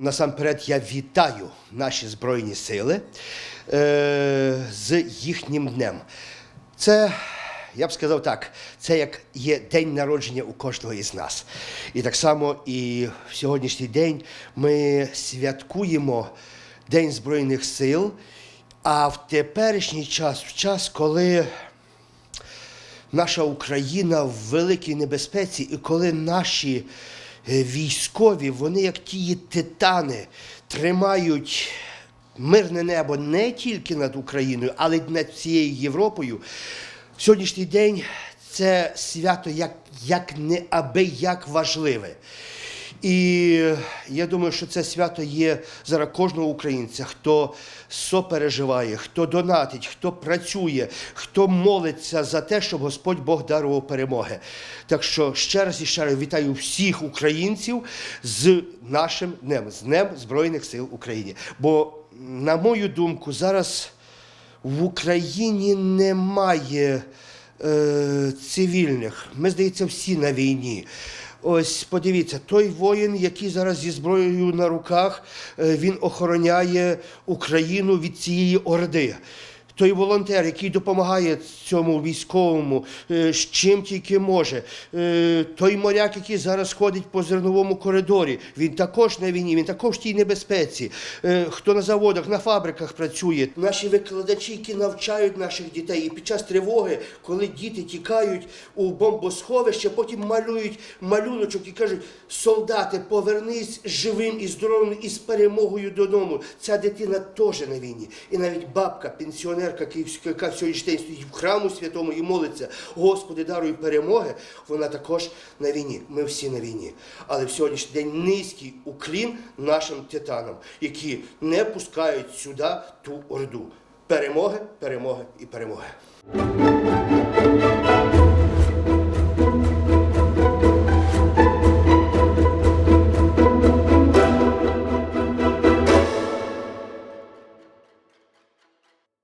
Насамперед я вітаю наші Збройні Сили е, з їхнім днем. Це, я б сказав так, це як є день народження у кожного із нас. І так само і в сьогоднішній день ми святкуємо День Збройних сил. А в теперішній час, в час, коли наша Україна в великій небезпеці, і коли наші військові, вони як ті титани, тримають мирне небо не тільки над Україною, але й над всією Європою. Сьогоднішній день це свято як, як неабияк важливе. І я думаю, що це свято є зараз кожного українця, хто сопереживає, хто донатить, хто працює, хто молиться за те, щоб Господь Бог дарував перемоги. Так що ще раз і ще раз вітаю всіх українців з нашим днем, з Днем Збройних сил України. Бо, на мою думку, зараз в Україні немає е, цивільних. Ми, здається, всі на війні. Ось подивіться, той воїн, який зараз зі зброєю на руках, е, він охороняє Україну від цієї орди. Той волонтер, який допомагає цьому військовому, е, з чим тільки може. Е, Той моряк, який зараз ходить по зерновому коридорі, він також на війні, він також в тій небезпеці. Е, Хто на заводах, на фабриках працює. Наші викладачі, які навчають наших дітей, і під час тривоги, коли діти тікають у бомбосховище, потім малюють малюночок і кажуть: солдати, повернись живим і здоровим і з перемогою додому. Ця дитина теж на війні. І навіть бабка, пенсіонерка, київська, яка сьогоднішній стоїть в храму святому і молиться, Господи, даруй перемоги, вона також на війні. Ми всі на війні. Але в сьогоднішній день низький уклін нашим титанам, які не пускають сюди ту орду. Перемоги, перемоги і перемоги.